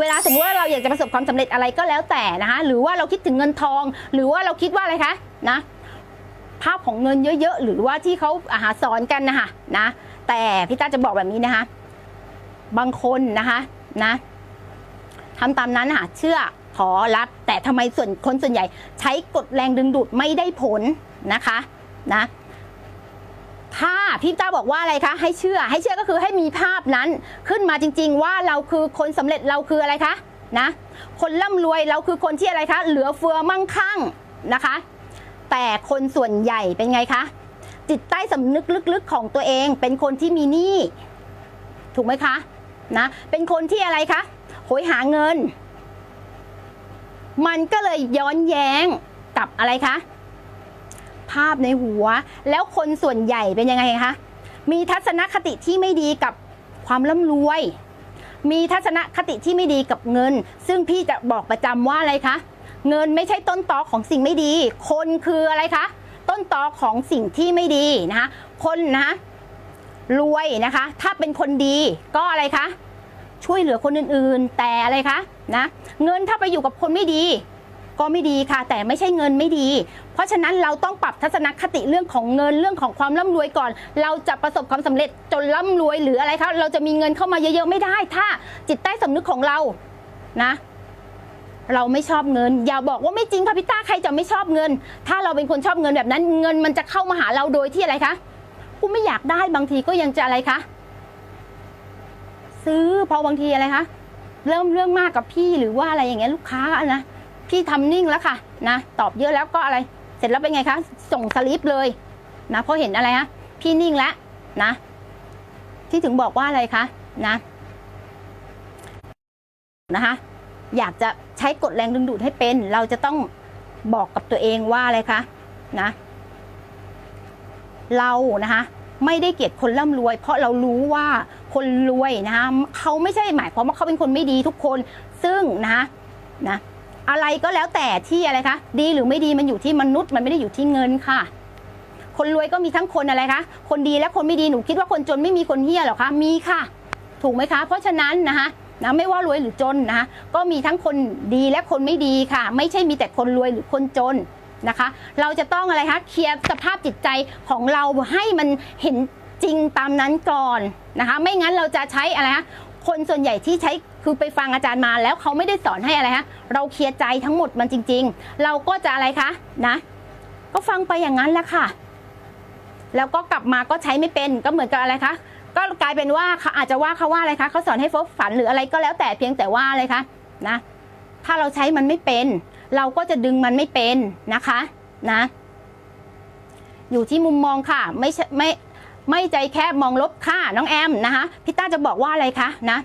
เวลาสมมติว่าเราอยากจะประสบความสำเร็จอะไรก็แล้วแต่นะคะหรือว่าเราคิดถึงเงินทอง หรือว่าเราคิดว่าอะไรคะนะภาพของเงินเยอะๆ หรือว่าที่เขาอาหาสอนกันนะคะนะแต่พี่ต้าจะบอกแบบนี้นะคะ บางคนนะคะนะทำตามนั้นค่ะเชื่อขอรับ แต่ทำไมส่วนคนส่วนใหญ่ ใช้กฎแรงดึงดูดไม่ได้ผลนะคะนะ ถ้าพี่ต้าบอกว่าอะไรคะ ให้เชื่อ ให้เชื่อก็คือให้มีภาพนั้นขึ้นมาจริง ๆ ว่าเราคือคนสำเร็จเราคืออะไรคะนะคนร่ำรวยเราคือคนที่อะไรคะ เหลือเฟือมั่งคั่งนะคะ แต่คนส่วนใหญ่เป็นไงคะ จิตใต้สำนึกลึกๆของตัวเองเป็นคนที่มีหนี้ถูกไหมคะนะเป็นคนที่อะไรคะโหยหาเงิน มันก็เลยย้อนแย้งกับอะไรคะ ภาพในหัว แล้วคนส่วนใหญ่เป็นยังไงคะ มีทัศนคติที่ไม่ดีกับความร่ำรวย มีทัศนคติที่ไม่ดีกับเงิน ซึ่งพี่จะบอกประจำว่าอะไรคะ เงินไม่ใช่ต้นตอของสิ่งไม่ดี คนคืออะไรคะ ต้นตอของสิ่งที่ไม่ดีนะคะคนนะคะรวยนะคะ ถ้าเป็นคนดีก็อะไรคะ ช่วยเหลือคนอื่นๆ แต่อะไรคะนะ เงินถ้าไปอยู่กับคนไม่ดี ก็ไม่ดีค่ะ แต่ไม่ใช่เงินไม่ดี เพราะฉะนั้นเราต้องปรับทัศนคติเรื่องของเงินเรื่องของความร่ำรวยก่อน เราจะประสบความสำเร็จจนร่ำรวยหรืออะไรคะเราจะมีเงินเข้ามาเยอะๆไม่ได้ ถ้าจิตใต้สำนึกของเรานะ เราไม่ชอบเงิน อย่าบอกว่าไม่จริงค่ะพี่ต้าใครจะไม่ชอบเงิน ถ้าเราเป็นคนชอบเงินแบบนั้น เงินมันจะเข้ามาหาเราโดยที่อะไรคะกูไม่อยากได้บางทีก็ยังจะอะไรคะซื้อพอบางทีอะไรคะเริ่มเรื่องมากกับพี่หรือว่าอะไรอย่างเงี้ยลูกค้านะพี่ทำนิ่งแล้วค่ะนะตอบเยอะแล้วก็อะไร เสร็จแล้วเป็นไงคะ ส่งสลิปเลยนะเพราะเห็นอะไรฮะพี่นิ่งแล้วนะ ที่ถึงบอกว่าอะไรคะนะนะคะอยากจะใช้กฎแรงดึงดูดให้เป็น เราจะต้องบอกกับตัวเองว่าอะไรคะนะ เรานะคะไม่ได้เกลียดคนร่ำรวย เพราะเรารู้ว่าคนรวยนะคะเขาไม่ใช่หมายความว่าเขาเป็นคนไม่ดีทุกคน ซึ่งนะคะนะ อะไรก็แล้วแต่ที่อะไรคะ ดีหรือไม่ดีมันอยู่ที่มนุษย์มันไม่ได้อยู่ที่เงินค่ะ คนรวยก็มีทั้งคนอะไรคะ คนดีและคนไม่ดีหนูคิดว่าคนจนไม่มีคนเฮี้ยหรอคะมีค่ะ ถูกไหมคะ เพราะฉะนั้นนะคะนะไม่ว่ารวยหรือจนนะคะก็มีทั้งคนดีและคนไม่ดีค่ะ ไม่ใช่มีแต่คนรวยหรือคนจนนะคะ เราจะต้องอะไรคะเคลียร์สภาพจิตใจของเราให้มันเห็นจริงตามนั้นก่อนนะคะ ไม่งั้นเราจะใช้อะไรคะ คนส่วนใหญ่ที่ใช้คือไปฟังอาจารย์มาแล้วเขาไม่ได้สอนให้อะไรคะเราเคลียร์ใจทั้งหมดมันจริง ๆ เราก็จะอะไรคะนะ ก็ฟังไปอย่างนั้นแหละค่ะ แล้วก็กลับมาก็ใช้ไม่เป็นก็เหมือนกับอะไรคะก็กลายเป็นว่าเขาอาจจะว่าเขาว่าอะไรคะเขาสอนให้ฟบฝันหรืออะไรก็แล้วแต่เพียงแต่ว่าอะไรคะนะ ถ้าเราใช้มันไม่เป็น เราก็จะดึงมันไม่เป็นนะคะนะ อยู่ที่มุมมองค่ะ ไม่ไม่ ไม่ใจแคบมองลบค่ะน้องแอมนะคะพี่ต้าจะบอกว่าอะไรคะนะ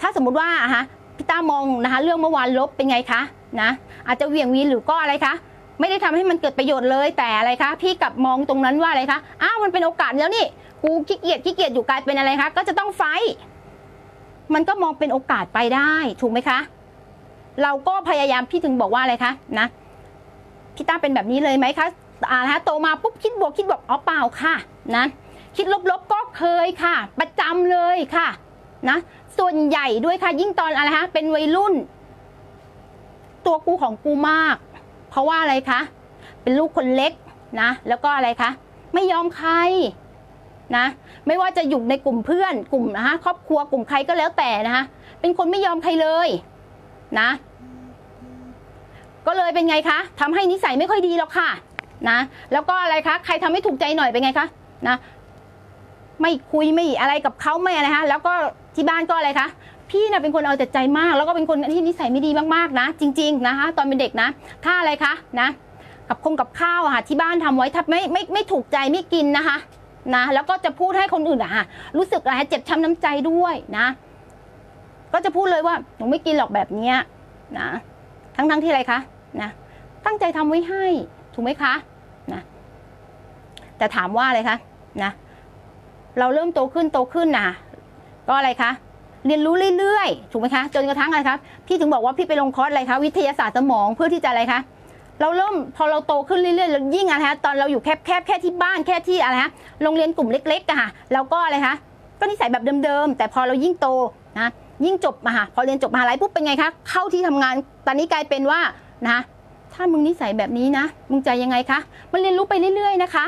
ถ้าสมมุติว่าฮะพี่ต้ามองนะคะเรื่องเมื่อวานลบเป็นไงคะนะอาจจะเหวี่ยงวีหรือก็อะไรคะไม่ได้ทำให้มันเกิดประโยชน์เลยแต่อะไรคะพี่กลับมองตรงนั้นว่าอะไรคะอ้าวมันเป็นโอกาสแล้วนี่กูขี้เกียจขี้เกียจอยู่กลายเป็นอะไรคะก็จะต้องไฟท์มันก็มองเป็นโอกาสไปได้ถูกไหมคะ เราก็พยายามพี่ถึงบอกว่าอะไรคะนะพี่ต้าเป็นแบบนี้เลยไหมคะอ่าฮะโตมาปุ๊บคิดบวกคิดบวกอ๋อเปล่าค่ะนะ คิดลบๆก็เคยค่ะ ประจำเลยค่ะนะส่วนใหญ่ด้วยค่ะ ยิ่งตอนอะไรฮะเป็นวัยรุ่น ตัวกูของกูมาก เพราะว่าอะไรคะเป็นลูกคนเล็กนะ แล้วก็อะไรคะไม่ยอมใครนะไม่ว่าจะอยู่ในกลุ่มเพื่อนกลุ่มนะคะครอบครัวกลุ่มใครก็แล้วแต่นะคะเป็นคนไม่ยอมใครเลยนะ ก็เลยเป็นไงคะทำให้นิสัยไม่ค่อยดีหรอกค่ะนะแล้วก็อะไรคะใครทำให้ถูกใจหน่อยเป็นไงคะนะ ไม่คุยไม่อะไรกับเขาไม่อะไรฮะแล้วก็ที่บ้านก็อะไรคะพี่นะเป็นคนเอาแต่ใจมาก แล้วก็เป็นคนที่นิสัยไม่ดีมากๆนะ จริง ๆนะคะ ตอนเป็นเด็กนะ ถ้าอะไรคะนะกับคงกับข้าวอะค่ะที่บ้านทำไว้ถ้าไม่ไม่ไม่ถูกใจไม่กินนะคะนะแล้วก็จะพูดให้คนอื่นอะค่ะรู้สึกอะไรเจ็บช้ำน้ำใจด้วยนะ ก็จะพูดเลยว่าหนูไม่กินหรอกแบบเนี้ยนะทั้งทั้งที่อะไรคะนะตั้งใจทำไว้ให้ถูกไหมคะนะแต่ถามว่าอะไรคะนะ เราเริ่มโตขึ้นโตขึ้นนะก็อะไรคะเรียนรู้เรื่อยๆ ถูกไหมคะ จนกระทั่งอะไรครับ พี่ถึงบอกว่าพี่ไปลงคอร์สอะไรคะ วิทยาศาสตร์สมองเพื่อที่จะอะไรคะ เราเริ่มพอเราโตขึ้นเรื่อยๆแล้วยิ่งอะไรคะตอนเราอยู่แคบแคบแค่ที่บ้านแค่ที่อะไรคะโรงเรียนกลุ่มเล็กๆอะค่ะเราก็อะไรคะ ก็นิสัยแบบเดิมๆ แต่พอเรายิ่งโตนะยิ่งจบมาหาพอเรียนจบมหาลัยปุ๊บเป็นไงคะ เข้าที่ทำงาน ตอนนี้กลายเป็นว่านะ ถ้ามึงนิสัยแบบนี้นะ มึงจะยังไงคะ มันเรียนรู้ไปเรื่อย ๆ นะคะ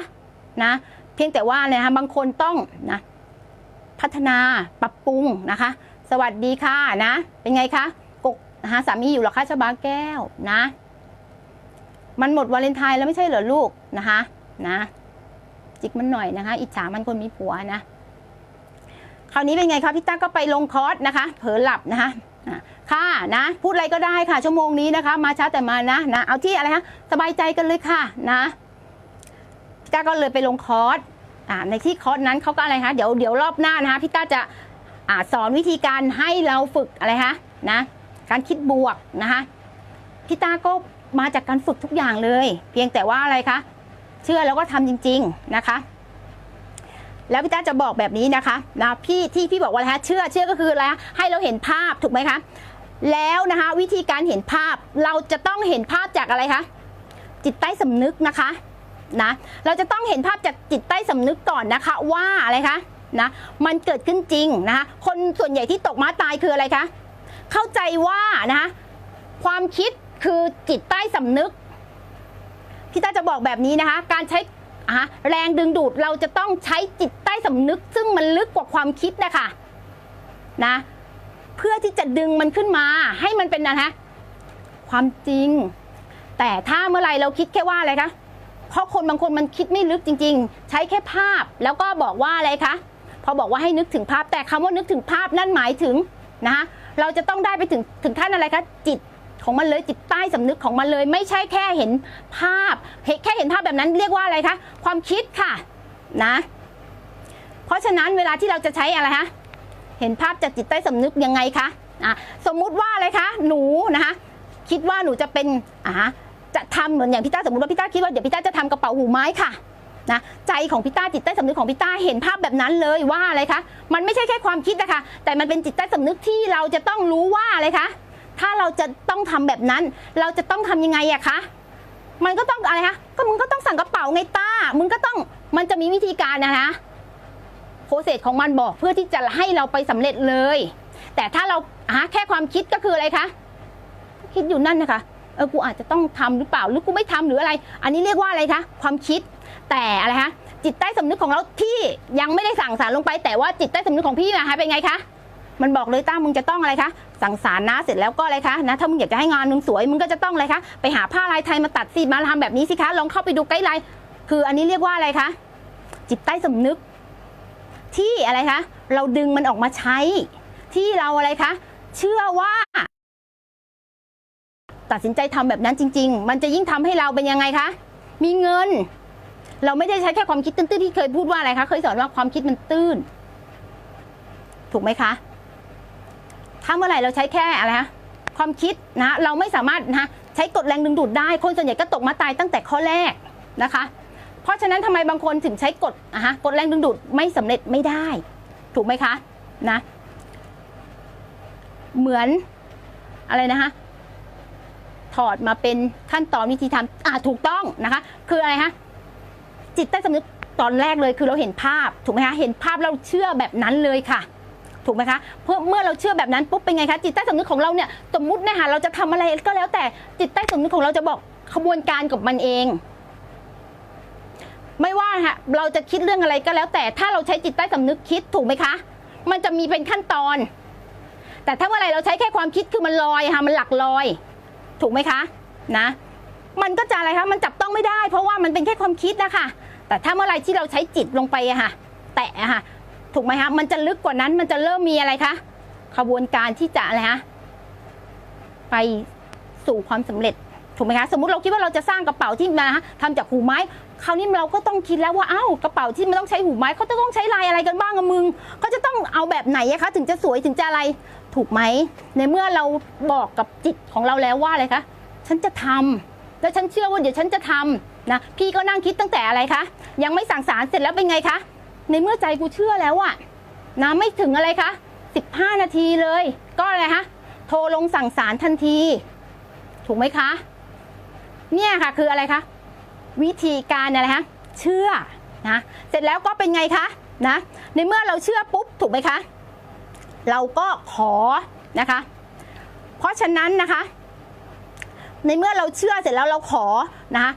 นะ เพียงแต่ว่าเนี่ยนะคะบางคนต้องนะพัฒนาปรับปรุงนะคะ สวัสดีค่ะนะ เป็นไงคะกกนะคะสามีอยู่หรอคะชบาแก้วนะ มันหมดวาเลนไทน์แล้วไม่ใช่เหรอลูกนะคะนะจิกมันหน่อยนะคะ อิจฉามันคนมีผัวนะคราวนี้เป็นไงคะพี่ต้าก็ไปลงคอร์สนะคะ เผลอหลับนะคะค่ะนะ พูดอะไรก็ได้ค่ะ ชั่วโมงนี้นะคะ มาช้าแต่มานะนะเอาที่อะไรคะสบายใจกันเลยค่ะนะ ต้าก็เลยไปลงคอร์สในที่คอร์สนั้นเขาก็อะไรคะเดี๋ยวเดี๋ยวรอบหน้านะคะพี่ต้าจะอาสอนวิธีการให้เราฝึกอะไรคะนะการคิดบวกนะคะพี่ต้าก็มาจากการฝึกทุกอย่างเลย เพียงแต่ว่าอะไรคะเชื่อแล้วก็ทำจริง ๆนะคะ แล้วพี่ต้าจะบอกแบบนี้นะคะนะพี่ที่พี่บอกว่าอะไรคะเชื่อเชื่อก็คืออะไรคะให้เราเห็นภาพถูกไหมคะแล้วนะคะวิธีการเห็นภาพเราจะต้องเห็นภาพจากอะไรคะจิตใต้สำนึกนะคะ นะ เราจะต้องเห็นภาพจากจิตใต้สำนึกก่อนนะคะว่าอะไรคะนะมันเกิดขึ้นจริงนะคะคนส่วนใหญ่ที่ตกม้าตายคืออะไรคะเข้าใจว่านะคะความคิดคือจิตใต้สำนึกพี่ต้าจะบอกแบบนี้นะคะ การใช้อะแรงดึงดูดเราจะต้องใช้จิตใต้สำนึก ซึ่งมันลึกกว่าความคิดนะคะนะเพื่อที่จะดึงมันขึ้นมา ให้มันเป็นนะฮะความจริง แต่ถ้าเมื่อไรเราคิดแค่ว่าอะไรคะ เพราะคนบางคนมันคิดไม่ลึกจริง ๆ ใช้แค่ภาพแล้วก็บอกว่าอะไรคะพอบอกว่าให้นึกถึงภาพแต่คำว่านึกถึงภาพนั่นหมายถึงนะคะเราจะต้องได้ไปถึงถึงขั้นอะไรคะจิตของมันเลยจิตใต้สำนึกของมันเลย ไม่ใช่แค่เห็นภาพแค่เห็นภาพแบบนั้นเรียกว่าอะไรคะความคิดค่ะนะเพราะฉะนั้นเวลาที่เราจะใช้อะไรคะเห็นภาพจากจิตใต้สำนึกยังไงคะอะสมมุติว่าอะไรคะหนูนะคะคิดว่าหนูจะเป็นอ่า จะทำเหมือนอย่างพี่ต้าสมมติว่าพี่ต้าคิดว่าเดี๋ยวพี่ต้าจะทำกระเป๋าหูไม้ค่ะนะใจของพี่ต้าจิตใต้สำนึกของพี่ต้าเห็นภาพแบบนั้นเลยว่าอะไรคะมันไม่ใช่แค่ความคิดนะคะแต่มันเป็นจิตใต้สำนึกที่เราจะต้องรู้ว่าอะไรคะถ้าเราจะต้องทำแบบนั้น เราจะต้องทำยังไงอะคะมันก็ต้องอะไรคะก็มึงก็ต้องสั่งกระเป๋าไงต้ามึงก็ต้องมันจะมีวิธีการนะคะโปรเซสของมันบอกเพื่อที่จะให้เราไปสำเร็จเลย แต่ถ้าเราอะแค่ความคิดก็คืออะไรคะคิดอยู่นั่นนะคะ เออกูอาจจะต้องทำหรือเปล่าหรือกูไม่ทำหรืออะไร อันนี้เรียกว่าอะไรคะความคิดแต่อะไรคะจิตใต้สำนึกของเราที่ยังไม่ได้สั่งสารลงไป แต่ว่าจิตใต้สำนึกของพี่นะคะเป็นไงคะมันบอกเลยต้ามึงจะต้องอะไรคะสั่งสารนะเสร็จแล้วก็อะไรคะนะถ้ามึงอยากจะให้งานมึงสวยมึงก็จะต้องอะไรคะไปหาผ้าลายไทยมาตัดสิมาทำแบบนี้สิคะลองเข้าไปดูไกด์ไลน์คืออันนี้เรียกว่าอะไรคะจิตใต้สำนึก ที่อะไรคะเราดึงมันออกมาใช้ ที่เราอะไรคะเชื่อว่า ตัดสินใจทำแบบนั้นจริง ๆ มันจะยิ่งทำให้เราเป็นยังไงคะ มีเงิน เราไม่ได้ใช้แค่ความคิดตื้นๆที่เคยพูดว่าอะไรคะ เคยสอนว่าความคิดมันตื้น ถูกไหมคะ ถ้าเมื่อไหร่เราใช้แค่อะไรคะ ความคิดนะ เราไม่สามารถนะใช้กฎแรงดึงดูดได้ คนส่วนใหญ่ก็ตกมาตายตั้งแต่ข้อแรกนะคะ เพราะฉะนั้นทำไมบางคนถึงใช้กฎอะฮะกฎแรงดึงดูดไม่สำเร็จไม่ได้ ถูกไหมคะ นะ เหมือนอะไรนะคะ ถอดมาเป็นขั้นตอนวิธีทำอ่าถูกต้องนะคะ คืออะไรคะจิตใต้สำนึกตอนแรกเลยคือเราเห็นภาพถูกไหมคะเห็นภาพเราเชื่อแบบนั้นเลยค่ะ ถูกไหมคะเพื่อเมื่อเราเชื่อแบบนั้นปุ๊บเป็นไงคะจิตใต้สำนึกของเราเนี่ยสมมุตินะคะเราจะทำอะไรก็แล้วแต่จิตใต้สำนึกของเราจะบอกขบวนการกับมันเอง ไม่ว่าฮะเราจะคิดเรื่องอะไรก็แล้วแต่ถ้าเราใช้จิตใต้สำนึกคิดถูกไหมคะ มันจะมีเป็นขั้นตอน แต่ถ้าเมื่อไรเราใช้แค่ความคิดคือมันลอยค่ะมันหลักลอย ถูกไหมคะนะมันก็จะอะไรคะมันจับต้องไม่ได้ เพราะว่ามันเป็นแค่ความคิดนะคะแต่ถ้าเมื่อไรที่เราใช้จิตลงไปอะค่ะแตะอะค่ะถูกไหมคะมันจะลึกกว่านั้นมันจะเริ่มมีอะไรคะขบวนการที่จะอะไรคะไปสู่ความสำเร็จถูกไหมคะสมมติเราคิดว่าเราจะสร้างกระเป๋าที่มานะทำจากหูไม้ คราวนี้เราก็ต้องคิดแล้วว่าอ้าวกระเป๋าที่มันต้องใช้หูไม้เขาจะต้องใช้ลายอะไรกันบ้างอะมึงเขาจะต้องเอาแบบไหนอะคะถึงจะสวยถึงจะอะไร ถูกไหม ในเมื่อเราบอกกับจิตของเราแล้วว่าอะไรคะ ฉันจะทำแล้วฉันเชื่อว่าเดี๋ยวฉันจะทำนะพี่ก็นั่งคิดตั้งแต่อะไรคะยังไม่สั่งสารเสร็จแล้วเป็นไงคะ ในเมื่อใจกูเชื่อแล้วอะนะไม่ถึงอะไรคะ15 นาทีเลย ก็อะไรคะโทรลงสั่งสารทันที ถูกไหมคะ เนี่ยค่ะคืออะไรคะวิธีการอะไรคะเชื่อนะเสร็จแล้วก็เป็นไงคะนะในเมื่อเราเชื่อปุ๊บถูกไหมคะ เราก็ขอนะคะ เพราะฉะนั้นนะคะ ในเมื่อเราเชื่อเสร็จแล้วเราขอนะคะ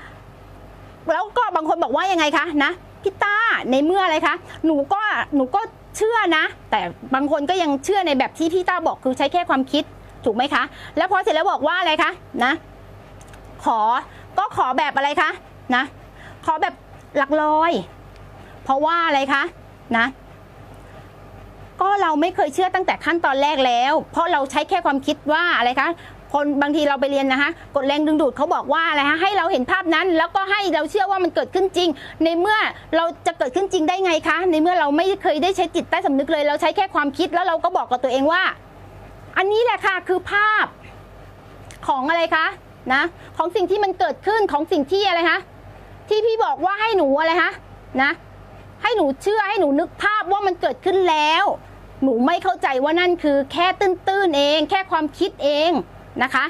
แล้วก็บางคนบอกว่ายังไงคะนะพี่ต้าในเมื่ออะไรคะหนูก็หนูก็เชื่อนะ แต่บางคนก็ยังเชื่อในแบบที่พี่ต้าบอกคือใช้แค่ความคิดถูกไหมคะ แล้วพอเสร็จแล้วบอกว่าอะไรคะนะขอก็ขอแบบอะไรคะนะขอแบบหลักร้อย เพราะว่าอะไรคะนะ ก็เราไม่เคยเชื่อตั้งแต่ขั้นตอนแรกแล้ว เพราะเราใช้แค่ความคิดว่าอะไรคะคนบางทีเราไปเรียนนะคะกฎแรงดึงดูดเขาบอกว่าอะไรคะให้เราเห็นภาพนั้น แล้วก็ให้เราเชื่อว่ามันเกิดขึ้นจริง ในเมื่อเราจะเกิดขึ้นจริงได้ไงคะ ในเมื่อเราไม่เคยได้ใช้จิตใต้สำนึกเลย เราใช้แค่ความคิดแล้วเราก็บอกกับตัวเองว่า อันนี้แหละค่ะคือภาพของอะไรคะนะของสิ่งที่มันเกิดขึ้นของสิ่งที่อะไรคะที่พี่บอกว่าให้หนูอะไรคะนะ ให้หนูเชื่อให้หนูนึกภาพว่ามันเกิดขึ้นแล้ว หนูไม่เข้าใจว่านั่นคือแค่ตื้นๆเอง แค่ความคิดเองนะคะ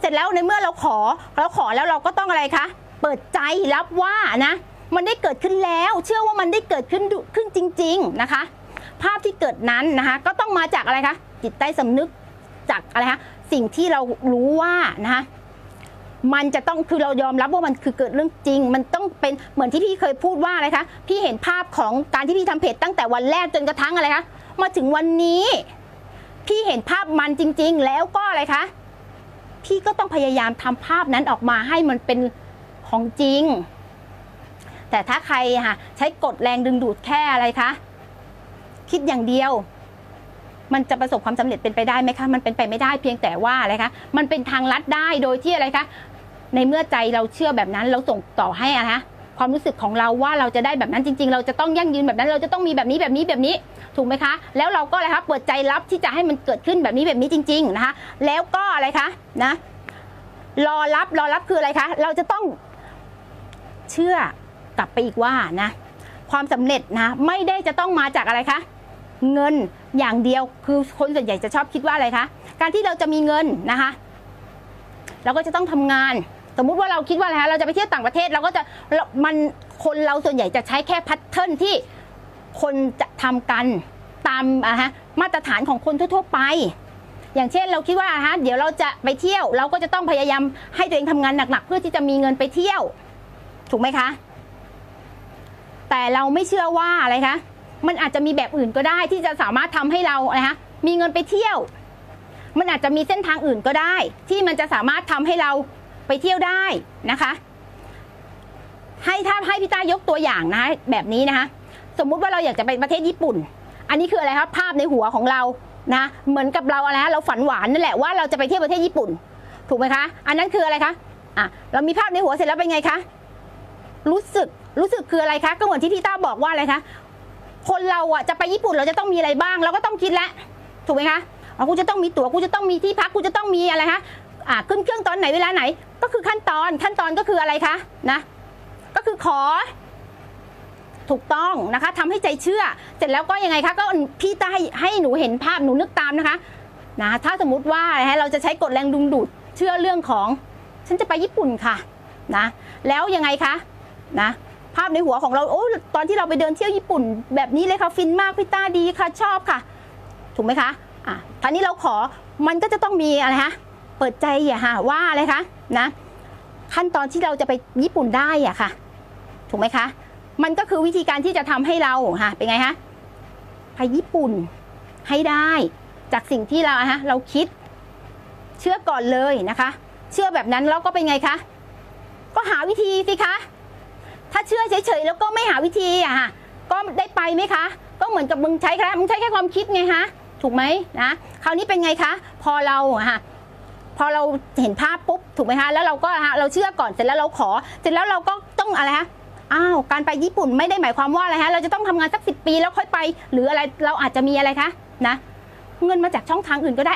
เสร็จแล้วในเมื่อเราขอเราขอแล้วเราก็ต้องอะไรคะเปิดใจรับว่านะมันได้เกิดขึ้นแล้ว เชื่อว่ามันได้เกิดขึ้นขึ้นจริง ๆนะคะ ภาพที่เกิดนั้นนะคะ ก็ต้องมาจากอะไรคะจิตใต้สำนึกจากอะไรคะสิ่งที่เรารู้ว่านะคะ มันจะต้องคือเรายอมรับว่ามันคือเกิดเรื่องจริง มันต้องเป็นเหมือนที่พี่เคยพูดว่าอะไรคะพี่เห็นภาพของการที่พี่ทำเพจตั้งแต่วันแรกจนกระทั่งอะไรคะมาถึงวันนี้พี่เห็นภาพมันจริง ๆ แล้วก็อะไรคะพี่ก็ต้องพยายามทำภาพนั้นออกมาให้มันเป็นของจริง แต่ถ้าใครค่ะใช้กฎแรงดึงดูดแค่อะไรคะคิดอย่างเดียว มันจะประสบความสำเร็จเป็นไปได้ไหมคะ มันเป็นไปไม่ได้เพียงแต่ว่าอะไรคะ มันเป็นทางลัดได้โดยที่อะไรคะ ในเมื่อใจเราเชื่อแบบนั้นเราส่งต่อให้อะไรคะความรู้สึกของเราว่าเราจะได้แบบนั้นจริง ๆ เราจะต้องยั่งยืนแบบนั้น เราจะต้องมีแบบนี้แบบนี้แบบนี้ถูกไหมคะ แล้วเราก็อะไรคะเปิดใจรับที่จะให้มันเกิดขึ้นแบบนี้แบบนี้จริง ๆนะคะ แล้วก็อะไรคะนะรอรับรอรับคืออะไรคะ เราจะต้องเชื่อกลับไปอีกว่านะความสำเร็จนะไม่ได้จะต้องมาจากอะไรคะเงินอย่างเดียวคือคนส่วนใหญ่จะชอบคิดว่าอะไรคะการที่เราจะมีเงินนะคะ เราก็จะต้องทำงาน สมมุติว่าเราคิดว่าอะไรคะเราจะไปเที่ยวต่างประเทศเราก็จะมันคนเราส่วนใหญ่จะใช้แค่แพทเทิร์นที่คนจะทำกันตามอะฮะมาตรฐานของคนทั่วๆไป อย่างเช่นเราคิดว่าอะฮะเดี๋ยวเราจะไปเที่ยว เราก็จะต้องพยายามให้ตัวเองทำงานหนักๆ เพื่อที่จะมีเงินไปเที่ยว ถูกไหมคะ แต่เราไม่เชื่อว่าอะไรคะมันอาจจะมีแบบอื่นก็ได้ที่จะสามารถทำให้เราอะไรคะมีเงินไปเที่ยว มันอาจจะมีเส้นทางอื่นก็ได้ ที่มันจะสามารถทำให้เรา ไปเที่ยวได้นะคะ ให้ถ้าให้พี่ต้ายกตัวอย่างนะแบบนี้นะคะ สมมุติว่าเราอยากจะไปประเทศญี่ปุ่น อันนี้คืออะไรครับภาพในหัวของเรานะเหมือนกับเราอะไรเราฝันหวานนั่นแหละว่าเราจะไปเที่ยวประเทศญี่ปุ่น ถูกไหมคะ อันนั้นคืออะไรคะอะเรามีภาพในหัวเสร็จแล้วเป็นไงคะรู้สึกรู้สึกคืออะไรคะก็เหมือนที่พี่ต้าบอกว่าอะไรคะคนเราอะจะไปญี่ปุ่นเราจะต้องมีอะไรบ้าง เราก็ต้องคิดแล้วถูกไหมคะกูจะต้องมีตั๋วกูจะต้องมีที่พักกูจะต้องมีอะไรคะ ขึ้นเครื่องตอนไหนเวลาไหน ก็คือขั้นตอนขั้นตอนก็คืออะไรคะนะ ก็คือขอ ถูกต้องนะคะทำให้ใจเชื่อ เสร็จแล้วก็ยังไงคะก็พี่ตาให้ให้หนูเห็นภาพหนูนึกตามนะคะนะถ้าสมมุติว่าเราจะใช้กฎแรงดึงดูดเชื่อเรื่องของ ฉันจะไปญี่ปุ่นค่ะนะแล้วยังไงคะนะภาพในหัวของเราโอ้ตอนที่เราไปเดินเที่ยวญี่ปุ่น แบบนี้เลยค่ะฟินมากพี่ต้าดีค่ะชอบค่ะ ถูกไหมคะอะตอนนี้เราขอมันก็จะต้องมีอะไรคะ เปิดใจอะค่ะว่าอะไรคะนะ ขั้นตอนที่เราจะไปญี่ปุ่นได้อะค่ะ ถูกไหมคะ มันก็คือวิธีการที่จะทำให้เราค่ะเป็นไงคะไปญี่ปุ่นให้ได้จากสิ่งที่เราฮะเราคิด เชื่อก่อนเลยนะคะ เชื่อแบบนั้นแล้วก็เป็นไงคะก็หาวิธีสิคะถ้าเชื่อเฉยๆแล้วก็ไม่หาวิธีอะค่ะก็ได้ไปไหมคะ ก็เหมือนกับมึงใช้แค่มึงใช้แค่ความคิดไงฮะถูกไหมนะคราวนี้เป็นไงคะ พอเราอะค่ะ พอเราเห็นภาพปุ๊บถูกไหมคะแล้วเราก็ฮะเราเชื่อก่อนเสร็จแล้วเราขอ เสร็จแล้วเราก็ต้องอะไรฮะอ้าวการไปญี่ปุ่นไม่ได้หมายความว่าอะไรฮะเราจะต้องทำงานสักสิปีแล้วค่อยไป หรืออะไรเราอาจจะมีอะไรคะนะเงินมาจากช่องทางอื่นก็ได้